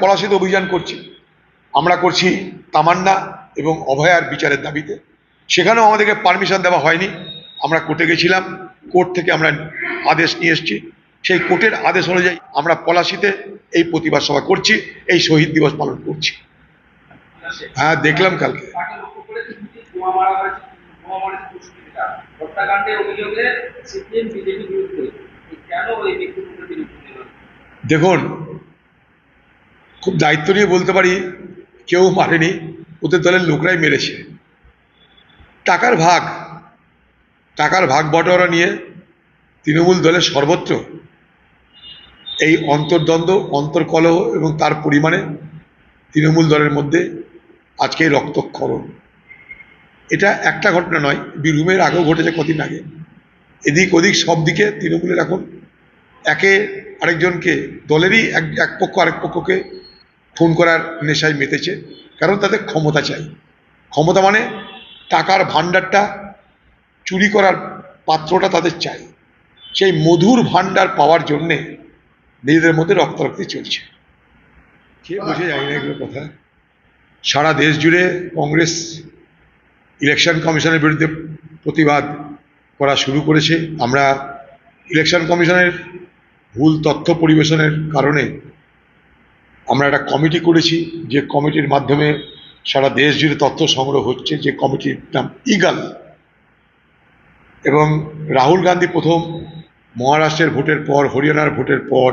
পলাশিতে অভিযান করছি। আমরা করছি তামান্না এবং অভয়ার বিচারের দাবিতে। সেখানেও আমাদেরকে পারমিশন দেওয়া হয়নি। আমরা কোর্টে গেছিলাম। কোর্ট থেকে আমরা আদেশ নিয়ে এসেছি। সেই কোর্টের আদেশ অনুযায়ী আমরা পলাশিতে এই প্রতিবাদ সভা করছি, এই শহীদ দিবস পালন করছি। হ্যাঁ দেখলাম কালকে। দেখুন খুব দায়িত্ব নিয়ে বলতে পারি, কেউ মারেনি, ওদের দলের লোকরাই মেরেছে। টাকার ভাগ টাকার ভাগ বটোয়ারা নিয়ে তৃণমূল দলের সর্বত্র এই অন্তর্দ্বন্দ্ব, অন্তর্কলহ এবং তার পরিমাণে তৃণমূল দলের মধ্যে আজকে রক্তক্ষরণ। এটা একটা ঘটনা নয় বীরভূমের আগেও ঘটেছে কদিন আগে। এদিক ওদিক সব দিকে তৃণমূলের এখন একে আরেকজনকে, দলেরই এক এক পক্ষ আরেক পক্ষকে ফোন করার নেশায় মেতেছে, কারণ তাদের ক্ষমতা চাই। ক্ষমতা মানে টাকার ভাণ্ডারটা চুরি করার পাত্রটা তাদের চাই। সেই মধুর ভাণ্ডার পাওয়ার জন্যে নিজেদের মধ্যে রক্তারক্তি চলছে। কে বুঝে যায় না এগুলো কথা। সারা দেশ জুড়ে কংগ্রেস ইলেকশন কমিশনের বিরুদ্ধে প্রতিবাদ করা শুরু করেছে। আমরা ইলেকশন কমিশনের ভুল তথ্য পরিবেশনের কারণে আমরা একটা কমিটি করেছি, যে কমিটির মাধ্যমে সারা দেশ জুড়ে তথ্য সংগ্রহ হচ্ছে, যে কমিটির নাম ইগাল এবং রাহুল গান্ধী প্রথম মহারাষ্ট্রের ভোটের পর, হরিয়ানার ভোটের পর,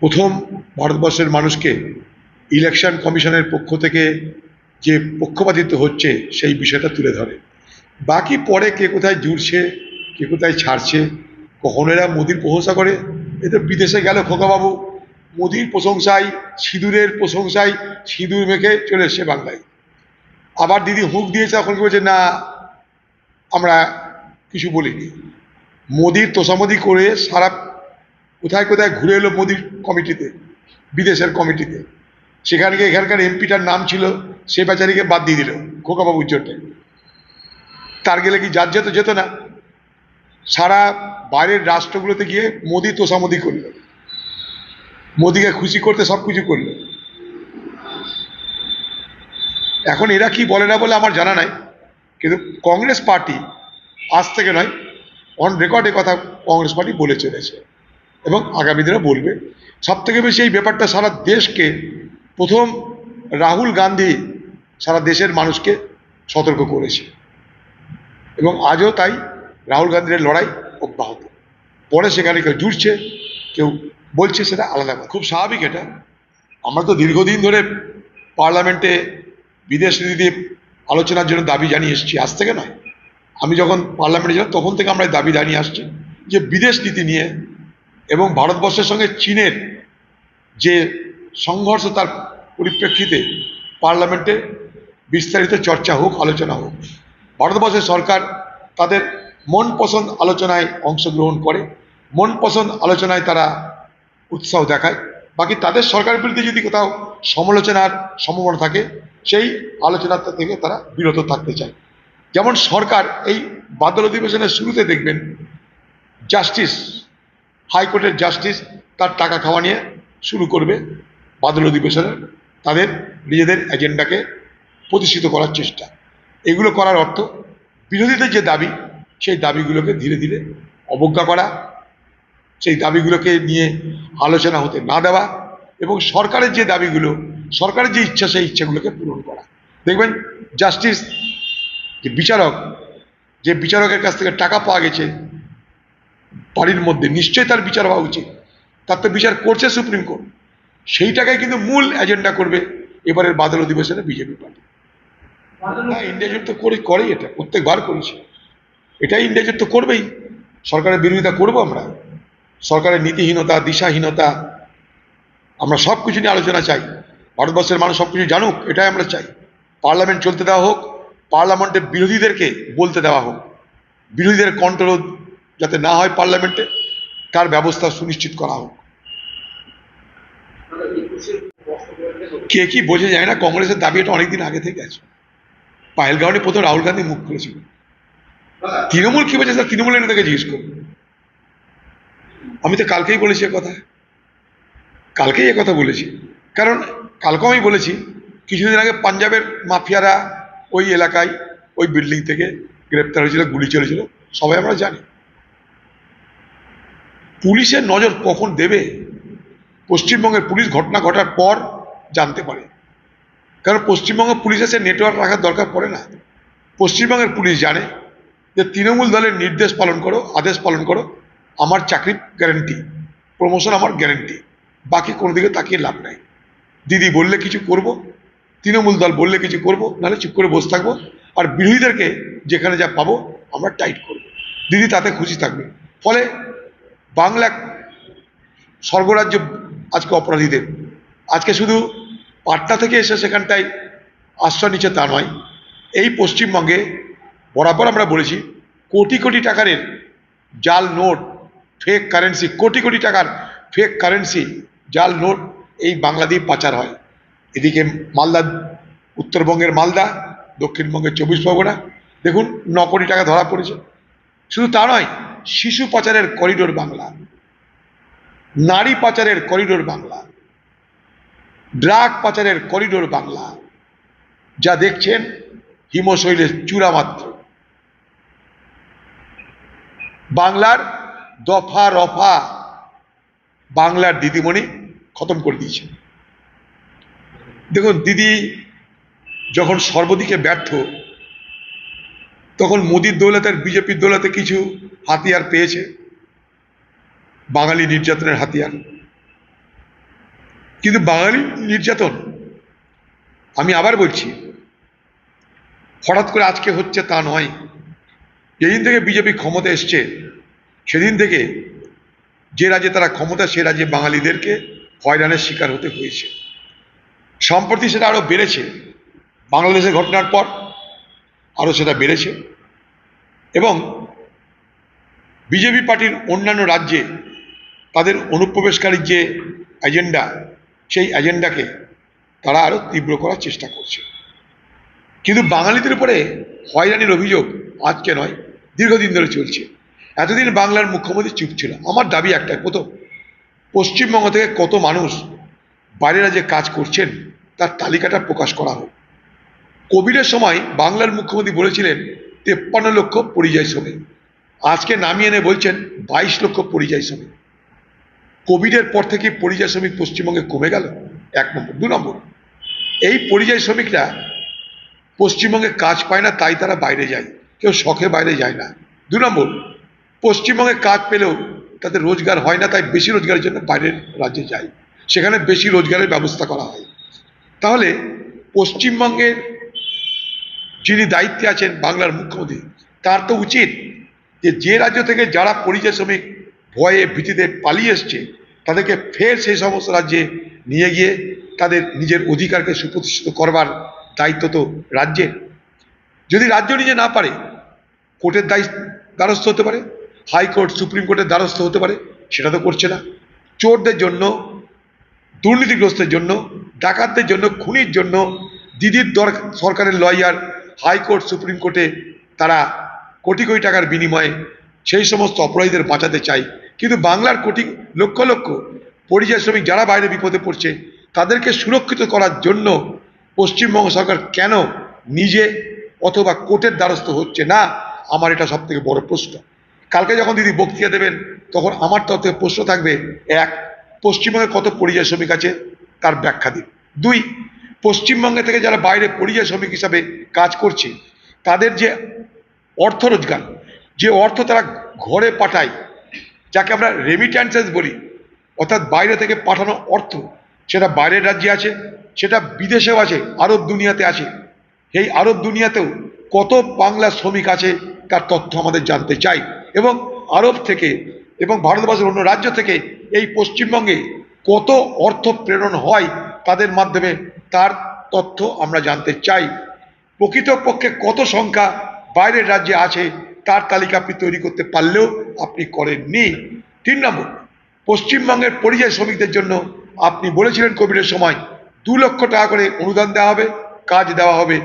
প্রথম ভারতবর্ষের মানুষকে ইলেকশন কমিশনের পক্ষ থেকে যে পক্ষপাতিত্ব হচ্ছে, সেই বিষয়টা তুলে ধরে। বাকি পরে কে কোথায় জুড়ছে, কে কোথায় ছাড়ছে, কখনো এরা মোদির প্রশংসা করে, এ তো বিদেশে গেল খোকাবাবু। মোদির প্রশংসায়, সিঁদুরের প্রশংসায় সিঁদুর মেখে চলে এসছে বাংলায়। আবার দিদি হুঁক দিয়েছে, এখন কি বলছে, না, আমরা কিছু বলিনি। মোদির তোষামদি করে সারা কোথায় কোথায় ঘুরে এলো মোদির কমিটিতে, বিদেশের কমিটিতে। সেখানে এখানকার এমপিটার নাম ছিল, সে বেচারিকে বাদ দিয়ে দিল খোকাবাবুর জন্য তার গেলে কি যার যেত যেত না। সারা বাইরের রাষ্ট্রগুলোতে গিয়ে মোদি তোষামদি করল। মোদিকে খুশি করতে সব কিছু করল। এখন এরা কি বলে না বলে আমার জানা নাই। কিন্তু কংগ্রেস পার্টি আজ থেকে নয় অন রেকর্ডে কথা কংগ্রেস পার্টি বলে চলেছে। এবং আগামী দিনে বলবে। সব থেকে বেশি এই ব্যাপারটা সারা দেশকে, প্রথম রাহুল গান্ধী সারা দেশের মানুষকে সতর্ক করেছে। এবং আজও তাই রাহুল গান্ধীর লড়াই অব্যাহত। পরে সেখানে কেউ জুড়ছে, কেউ বলছে সেটা আলাদা খুব স্বাভাবিক এটা। আমরা তো দীর্ঘদিন ধরে পার্লামেন্টে বিদেশ নীতি দিয়ে আলোচনার জন্য দাবি জানিয়ে এসেছি, আজ থেকে নয়। আমি যখন পার্লামেন্টে ছিলাম, তখন থেকে আমরা দাবি জানিয়ে আসছি যে বিদেশ নীতি নিয়ে এবং ভারতবর্ষের সঙ্গে চীনের যে সংঘর্ষ তার পরিপ্রেক্ষিতে পার্লামেন্টে বিস্তারিত চর্চা হোক, আলোচনা হোক। ভারতবর্ষের সরকার তাদের মন পছন্দ আলোচনায় অংশগ্রহণ করে, মন পছন্দ আলোচনায় তারা উৎসাহ দেখায়। বাকি তাদের সরকারের বিরুদ্ধে যদি কোথাও সমালোচনার সম্ভাবনা থাকে, সেই আলোচনা থেকে তারা বিরত থাকতে চায়। যেমন সরকার এই বাদল অধিবেশনের শুরুতে দেখবেন, জাস্টিস, হাইকোর্টের জাস্টিস তার টাকা খাওয়া নিয়ে শুরু করবে বাদল অধিবেশনের তাদের নিজেদের এজেন্ডাকে প্রতিষ্ঠিত করার চেষ্টা। এগুলো করার অর্থ বিরোধীদের যে দাবি, সেই দাবিগুলোকে ধীরে ধীরে অবজ্ঞা করা সেই দাবিগুলোকে নিয়ে আলোচনা হতে না দেওয়া এবং সরকারের যে দাবিগুলো, সরকারের যে ইচ্ছা, সেই ইচ্ছাগুলোকে পূরণ করা। দেখবেন, জাস্টিস, যে বিচারক, যে বিচারকের কাছ থেকে টাকা পাওয়া গেছে, বাড়ির মধ্যে, নিশ্চয়ই তার বিচার হওয়া উচিত। তার তো বিচার করছে সুপ্রিম কোর্ট। সেই টাকায় কিন্তু মূল এজেন্ডা করবে এবারের বাদল অধিবেশনে বিজেপি পার্টি। হ্যাঁ ইন্ডিয়া তো করে, করেই এটা, প্রত্যেকবার করেছে। এটাই ইন্ডিয়া তো করবেই। সরকারের বিরোধিতা করব আমরা। সরকারের নীতিহীনতা, দিশাহীনতা, আমরা সব কিছু নিয়ে আলোচনা চাই। ভারতবর্ষের মানুষ সব কিছু জানুক, এটাই আমরা চাই। পার্লামেন্ট চলতে দেওয়া হোক, পার্লামেন্টের বিরোধীদেরকে বলতে দেওয়া হোক। বিরোধীদের কন্ট্রোল যাতে না হয় পার্লামেন্টে, তার ব্যবস্থা সুনিশ্চিত করা হোক। কে কি বোঝে যায় না, কংগ্রেসের দাবি এটা অনেকদিন আগে থেকে আছে। পায়েলগাঁওয়ে প্রথম রাহুল গান্ধী মুখ খুলেছিল। তৃণমূল কি স্যার তৃণমূলের নেতাকে জিজ্ঞেস করুন। আমি তো কালকেই বলেছি কথা। কালকেই কথা বলেছি। কারণ কালকে আমি বলেছি, কিছুদিন আগে পাঞ্জাবের মাফিয়ারা ওই এলাকায়, ওই বিল্ডিং থেকে গ্রেপ্তার হয়েছিল, গুলি চলেছিল, সবাই আমরা জানি। পুলিশের নজর কখন দেবে? পশ্চিমবঙ্গের পুলিশ ঘটনা ঘটার পর জানতে পারে। কারণ পশ্চিমবঙ্গ পুলিশের সে নেটওয়ার্ক রাখার দরকার পড়ে না। পশ্চিমবঙ্গের পুলিশ জানে যে তৃণমূল দলের নির্দেশ পালন করো, আদেশ পালন করো আমার চাকরি গ্যারেন্টি প্রমোশন আমার গ্যারেন্টি বাকি কোনো দিকে তাকিয়ে লাভ নাই। দিদি বললে কিছু করব, তৃণমূল দল বললে কিছু করব, নাহলে চুপ করে বসে থাকব, আর বিরোধীদেরকে যেখানে যা পাবো আমরা টাইট করব। দিদি তাতে খুশি থাকবে। ফলে বাংলা স্বর্গরাজ্য আজকে অপরাধীদের। আজকে শুধু পাটনা থেকে এসে সেখানটায় আশ্রয় নিচ্ছে তা নয়, এই পশ্চিমবঙ্গে বরাবর আমরা বলেছি, কোটি কোটি টাকার জাল note fake currency crore crore টাকার ফেক কারেন্সি জাল নোট এই বাংলা দিয়ে পাচার হয়। এদিকে মালদা, উত্তরবঙ্গের মালদা, দক্ষিণবঙ্গের চব্বিশ পরগনা, দেখুন ন কোটি টাকা ধরা পড়েছে। শুধু তা নয়, শিশু পাচারের করিডোর বাংলা, নারী পাচারের করিডোর বাংলা ড্রাগ পাচারের করিডোর বাংলা, যা দেখছেন হিমশৈলের চূড়া মাত্র বাংলার দফা রফা বাংলার দিদিমণি খতম করে দিয়েছে দেখুন, দিদি যখন সর্বদিকে ব্যর্থ, তখন মোদির দৌলতের বিজেপির দৌলতে কিছু হাতিয়ার পেয়েছে। বাঙালি নির্যাতনের হাতিয়ার। কিন্তু বাঙালি নির্যাতন, আমি আবার বলছি, হঠাৎ করে আজকে হচ্ছে তা নয়। যেদিন থেকে বিজেপি ক্ষমতা এসছে সেদিন থেকে যে রাজ্যে তারা ক্ষমতা, সে রাজ্যে বাঙালিদেরকে হয়রানের শিকার হতে হয়েছে। সম্প্রতি সেটা আরও বেড়েছে। বাংলাদেশের ঘটনার পর আরও সেটা বেড়েছে। এবং বিজেপি পার্টির অন্যান্য রাজ্যে তাদের অনুপ্রবেশকারীর যে এজেন্ডা, সেই এজেন্ডাকে তারা আরও তীব্র করার চেষ্টা করছে। কিন্তু বাঙালিদের উপরে হয়রানির অভিযোগ আজকে নয়, দীর্ঘদিন ধরে চলছে। এতদিন বাংলার মুখ্যমন্ত্রী চুপ ছিল। আমার দাবি একটাই, প্রথম, পশ্চিমবঙ্গ থেকে কত মানুষ বাইরের যে কাজ করছেন, তার তালিকাটা প্রকাশ করা হোক। কোভিডের সময় বাংলার মুখ্যমন্ত্রী বলেছিলেন, তেপ্পান্ন লক্ষ পরিযায়ী শ্রমিক। আজকে নামিয়ে এনে বলছেন, বাইশ লক্ষ পরিযায়ী শ্রমিক। কোভিডের পর থেকে পরিযায়ী শ্রমিক পশ্চিমবঙ্গে কমে গেল, এক নম্বর। দু নম্বর, এই পরিযায়ী শ্রমিকরা পশ্চিমবঙ্গে কাজ পায় না, তাই তারা বাইরে যায়। কেউ শখে বাইরে যায় না। দু নম্বর পশ্চিমবঙ্গে কাজ পেলেও তাদের রোজগার হয় না, তাই বেশি রোজগারের জন্য বাইরের রাজ্যে যায় সেখানে বেশি রোজগারের ব্যবস্থা করা হয়। তাহলে পশ্চিমবঙ্গের যিনি দায়িত্বে আছেন বাংলার মুখ্যমন্ত্রী, তার তো উচিত যে যে রাজ্য থেকে যারা পরিযায়ী শ্রমিক ভয়ে ভীতিতে পালিয়ে এসছে, তাদেরকে ফের সেই সমস্ত রাজ্যে নিয়ে গিয়ে তাদের নিজের অধিকারকে সুপ্রতিষ্ঠিত করবার দায়িত্ব তো রাজ্যের। যদি রাজ্য নিজে না পারে, কোর্টের দায়ী দ্বারস্থ হতে পারে। হাইকোর্ট সুপ্রিম কোর্টের দ্বারস্থ হতে পারে, সেটা তো করছে না। চোরদের জন্য, দুর্নীতিগ্রস্তের জন্য, ডাকাতদের জন্য, খুনির জন্য, দিদির দর সরকারের লয়ার হাইকোর্ট সুপ্রিম কোর্টে তারা কোটি কোটি টাকার বিনিময়ে সেই সমস্ত অপরাধীদের বাঁচাতে চাই কিন্তু বাংলার কোটি, লক্ষ লক্ষ পরিযায়ী শ্রমিক যারা বাইরে বিপদে পড়ছে, তাদেরকে সুরক্ষিত করার জন্য পশ্চিমবঙ্গ সরকার কেন নিজে অথবা কোর্টের দ্বারস্থ হচ্ছে না? আমার এটা সব থেকে বড় প্রশ্ন। কালকে যখন দিদি বক্তৃতা দেবেন, তখন আমার তরফ প্রশ্ন থাকবে, এক, পশ্চিমবঙ্গে কত পরিযায়ী শ্রমিক আছে? তার ব্যাখ্যা দিন। দুই, পশ্চিমবঙ্গে থেকে যারা বাইরে পরিযায়ী শ্রমিক হিসাবে কাজ করছে, তাদের যে অর্থ রোজগার, যে অর্থ তারা ঘরে পাঠায়, যাকে আমরা রেমিট্যান্সেস বলি, অর্থাৎ বাইরে থেকে পাঠানো অর্থ, সেটা বাইরের রাজ্যে আছে, সেটা বিদেশেও আছে, আরব দুনিয়াতে আছে এই আরব দুনিয়াতেও কত বাংলা শ্রমিক আছে, তার তথ্য আমাদের জানতে চাই। এবং আরব থেকে এবং ভারতবর্ষের অন্য রাজ্য থেকে এই পশ্চিমবঙ্গে কত অর্থ প্রেরণ হয় তাদের মাধ্যমে, তার তথ্য আমরা জানতে চাই। প্রকৃতপক্ষে কত সংখ্যা বাইরের রাজ্যে আছে, তার তালিকা আপনি তৈরি করতে পারলেও আপনি করেননি। তিন নম্বর, পশ্চিমবঙ্গের পরিযায়ী শ্রমিকদের জন্য আপনি বলেছিলেন কোভিডের সময় দু লক্ষ টাকা করে অনুদান দেওয়া হবে, কাজ দেওয়া হবে।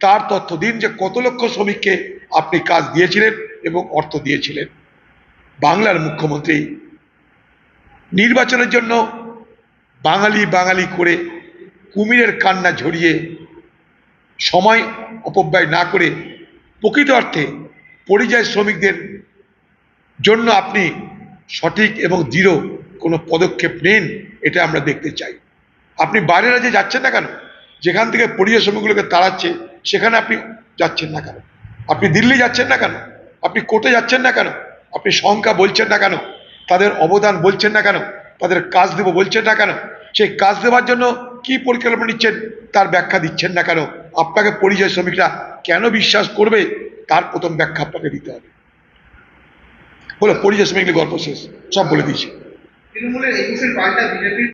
তার তথ্য দিন যে কত লক্ষ শ্রমিককে আপনি কাজ দিয়েছিলেন এবং অর্থ দিয়েছিলেন। বাংলার মুখ্যমন্ত্রী নির্বাচনের জন্য বাঙালি বাঙালি করে কুমিরের কান্না ঝরিয়ে সময় অপব্যয় না করে প্রকৃত অর্থে পরিযায়ী শ্রমিকদের জন্য আপনি সঠিক এবং দৃঢ় কোনো পদক্ষেপ নেন, এটা আমরা দেখতে চাই। আপনি বাইরে রাজ্যে যাচ্ছেন না কেন? যেখান থেকে পরিযায়ী শ্রমিকগুলোকে তাড়াচ্ছে, সেখানে আপনি যাচ্ছেন না কেন? আপনি দিল্লি যাচ্ছেন না কেন? আপনি কোর্টে যাচ্ছেন না কেন? আপনি সংখ্যা বলছেন না কেন? তাদের অবদান বলছেন না কেন? তাদের কাজ দেবো বলছেন না কেন? সেই কাজ দেওয়ার জন্য কি পরিকল্পনা নিচ্ছেন? তার ব্যাখ্যা দিচ্ছেন না কেন? আপনাকে পরিযায়ী শ্রমিকরা কেন বিশ্বাস করবে? তার প্রথম ব্যাখ্যা আপনাকে দিতে হবে। হলো পরিযায়ী শ্রমিকদের গল্প শেষ। সব বলে দিয়েছি।